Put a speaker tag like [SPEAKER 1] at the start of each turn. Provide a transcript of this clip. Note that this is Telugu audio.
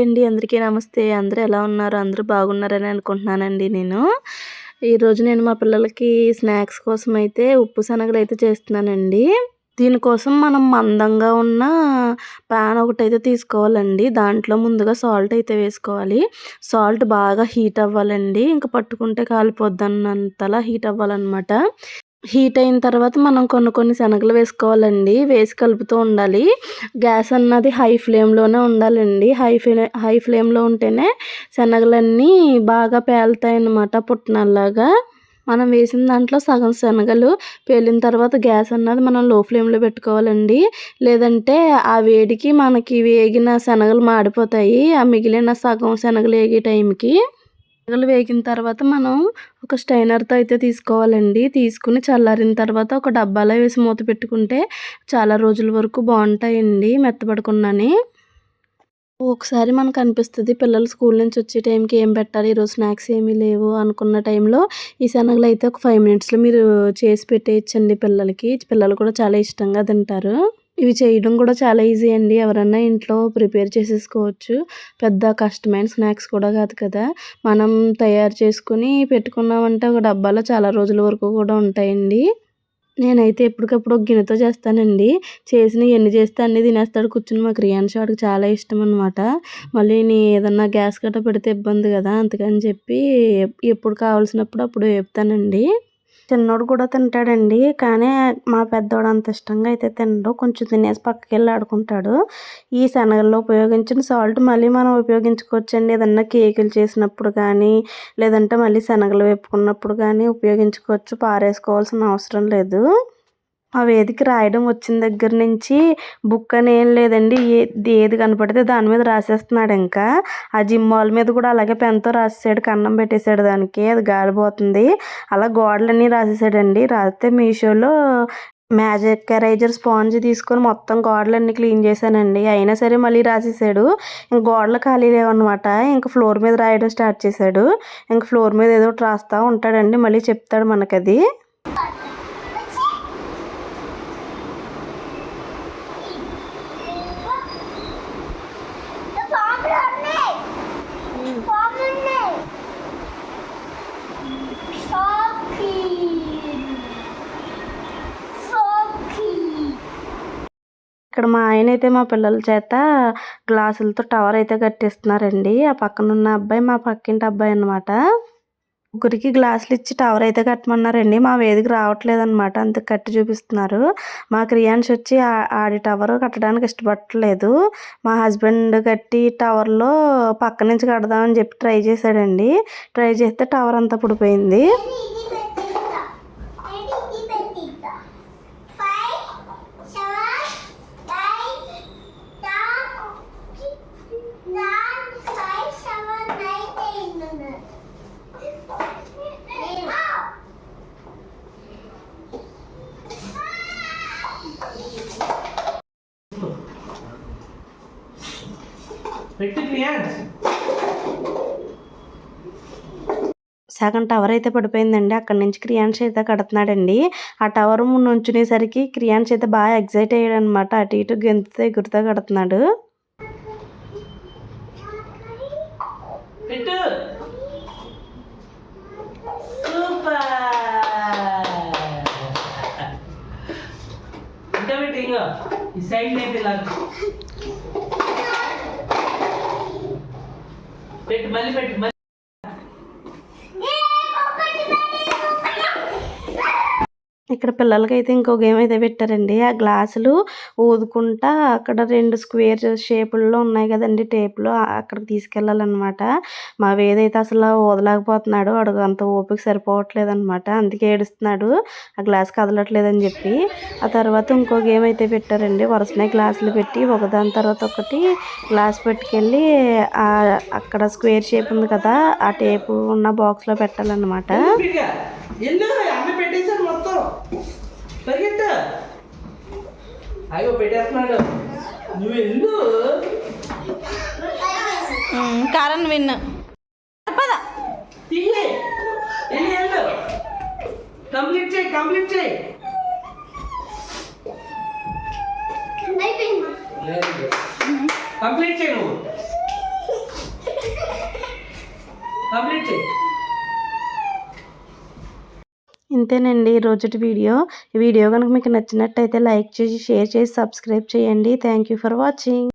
[SPEAKER 1] హాయ్ అండి. అందరికీ నమస్తే. అందరూ ఎలా ఉన్నారు? అందరూ బాగున్నారని అనుకుంటున్నానండి నేను. ఈరోజు నేను మా పిల్లలకి స్నాక్స్ కోసం అయితే ఉప్పు శనగలు అయితే చేస్తున్నానండి. దీనికోసం మనం మందంగా ఉన్న ప్యాన్ ఒకటి అయితే తీసుకోవాలండి. దాంట్లో ముందుగా సాల్ట్ అయితే వేసుకోవాలి. సాల్ట్ బాగా హీట్ అవ్వాలండి. ఇంకా పట్టుకుంటే కాలిపోద్ది అన్నంతలా హీట్ అవ్వాలన్నమాట. హీట్ అయిన తర్వాత మనం కొన్ని కొన్ని శనగలు వేసుకోవాలండి. వేసి కలుపుతూ ఉండాలి. గ్యాస్ అన్నది హై ఫ్లేమ్లోనే ఉండాలండి. హై ఫ్లే హై ఫ్లేమ్లో ఉంటేనే శనగలన్నీ బాగా పేలుతాయి అన్నమాట పుట్టినలాగా మనం వేసిన దాంట్లో సగం శనగలు పేలిన తర్వాత గ్యాస్ అన్నది మనం లో ఫ్లేమ్లో పెట్టుకోవాలండి. లేదంటే ఆ వేడికి మనకి వేగిన శనగలు మాడిపోతాయి. ఆ మిగిలిన సగం శనగలు వేగే టైంకి. శనగలు వేగిన తర్వాత మనం ఒక స్టైనర్తో అయితే తీసుకోవాలండి. తీసుకుని చల్లారిన తర్వాత ఒక డబ్బాలో వేసి మూత పెట్టుకుంటే చాలా రోజుల వరకు బాగుంటాయండి మెత్తపడుకున్నాని ఒకసారి మనకు అనిపిస్తుంది పిల్లలు స్కూల్ నుంచి వచ్చే టైంకి ఏం పెట్టాలి ఈరోజు స్నాక్స్ ఏమీ లేవు అనుకున్న టైంలో ఈ శనగలు అయితే ఒక ఫైవ్ మినిట్స్లో మీరు చేసి పెట్టేయచ్చండి పిల్లలకి. పిల్లలు కూడా చాలా ఇష్టంగా తింటారు. ఇవి చేయడం కూడా చాలా ఈజీ అండి. ఎవరన్నా ఇంట్లో ప్రిపేర్ చేసేసుకోవచ్చు. పెద్ద కష్టమైన స్నాక్స్ కూడా కాదు కదా. మనం తయారు చేసుకుని పెట్టుకున్నామంటే ఒక డబ్బాలో చాలా రోజుల వరకు కూడా ఉంటాయండి. నేనైతే ఎప్పటికప్పుడు ఒక గిన్నెతో చేస్తానండి. చేసిన ఎన్ని చేస్తే అన్నీ తినేస్తాడు. కూర్చుని మా క్రియాన్స్ వాడికి చాలా ఇష్టం అనమాట మళ్ళీ నీ ఏదన్నా గ్యాస్ గట్ట పెడితే ఇబ్బంది కదా. అందుకని చెప్పి ఎప్పుడు కావాల్సినప్పుడు అప్పుడు వేపుతానండి. చిన్నోడు కూడా తింటాడండి. కానీ మా పెద్దోడు అంత ఇష్టంగా అయితే తినడు. కొంచెం తినేసి పక్కకి వెళ్ళి ఆడుకుంటాడు. ఈ శనగల్లో ఉపయోగించిన సాల్ట్ మళ్ళీ మనం ఉపయోగించుకోవచ్చండి. ఏదన్నా కేకులు చేసినప్పుడు కానీ లేదంటే మళ్ళీ శనగలు వేపుకున్నప్పుడు కానీ ఉపయోగించుకోవచ్చు. పారేసుకోవాల్సిన అవసరం లేదు. ఆ వేదిక రాయడం వచ్చిన దగ్గర నుంచి బుక్ అని ఏం లేదండి. ఏది ఏది కనపడితే దాని మీద రాసేస్తున్నాడు ఇంకా. ఆ జిమ్ వాల్ మీద కూడా అలాగే పెన్తో రాసేసాడు కన్నం పెట్టేశాడు దానికి. అది గాలిపోతుంది. అలా గోడలన్నీ రాసేసాడండి. రాస్తే మీషోలో మ్యాజిక్కరైజర్ స్పాంజ్ తీసుకొని మొత్తం గోడలన్నీ క్లీన్ చేశానండి. అయినా సరే మళ్ళీ రాసేసాడు. ఇంక గోడలు ఖాళీ లేవన్నమాట. ఇంక ఫ్లోర్ మీద రాయడం స్టార్ట్ చేశాడు. ఇంక ఫ్లోర్ మీద ఏదో ఒకటి రాస్తూ ఉంటాడండి. మళ్ళీ చెప్తాడు మనకది. ఇక్కడ మా ఆయన అయితే మా పిల్లల చేత గ్లాసులతో టవర్ అయితే కట్టిస్తున్నారండి. ఆ పక్కన ఉన్న అబ్బాయి మా పక్కింటి అబ్బాయి అనమాట ముగ్గురికి గ్లాసులు ఇచ్చి టవర్ అయితే కట్టమన్నారండి. మా వేదిక రావట్లేదు అనమాట అంత కట్టి చూపిస్తున్నారు. మా క్రియాన్స్ వచ్చి ఆడి టవర్ కట్టడానికి ఇష్టపడట్లేదు. మా హస్బెండ్ కట్టి టవర్లో పక్క నుంచి కడదామని చెప్పి ట్రై చేశాడండి. ట్రై చేస్తే టవర్ అంతా పుడిపోయింది. సగం టవర్ అయితే పడిపోయిందండి. అక్కడ నుంచి క్రియాన్స్ అయితే కడుతున్నాడండి. ఆ టవర్ నుంచునేసరికి క్రియాన్స్ అయితే బాగా ఎగ్జైట్ అయ్యాడు అనమాట అటు ఇటు గెంతుతో ఎగురుతో కడుతున్నాడు.
[SPEAKER 2] ఈ సైడ్ పెట్టు మళ్ళీ పెట్టు
[SPEAKER 1] ఇక్కడ పిల్లలకైతే ఇంకో గేమ్ అయితే పెట్టారండి. ఆ గ్లాసులు ఊదుకుంటా అక్కడ రెండు స్క్వేర్ షేపుల్లో ఉన్నాయి కదండి టేపులు. అక్కడికి తీసుకెళ్ళాలన్నమాట. మా వేదైతే అసలు ఊదలేకపోతున్నాడు అడుగు అంత ఓపిక సరిపోవట్లేదు అనమాట అందుకే ఏడుస్తున్నాడు. ఆ గ్లాస్ కదలట్లేదని చెప్పి. ఆ తర్వాత ఇంకో గేమ్ అయితే పెట్టారండి. వరుసనే గ్లాసులు పెట్టి ఒకదాని తర్వాత ఒకటి గ్లాస్ పెట్టుకెళ్ళి అక్కడ స్క్వేర్ షేప్ ఉంది కదా ఆ టేపు ఉన్న బాక్స్లో పెట్టాలన్నమాట.
[SPEAKER 2] పరిగెట్ట అయ్యో పెట్టేస్తున్నాడు నువ్వు ఎల్లు
[SPEAKER 1] కారన్ విన్ పద.
[SPEAKER 2] తీయే వెళ్ళి వెళ్ళు. కంప్లీట్ చేయి కంప్లీట్ చేయి. కంప్లీట్ చేయి నువ్వు. కంప్లీట్ చేయి.
[SPEAKER 1] ఇంతేనండి రోజుటి వీడియో. ఈ వీడియో కనుక మీకు నచ్చినట్టయితే లైక్ చేసి షేర్ చేసి సబ్స్క్రైబ్ చేయండి. Thank you for watching.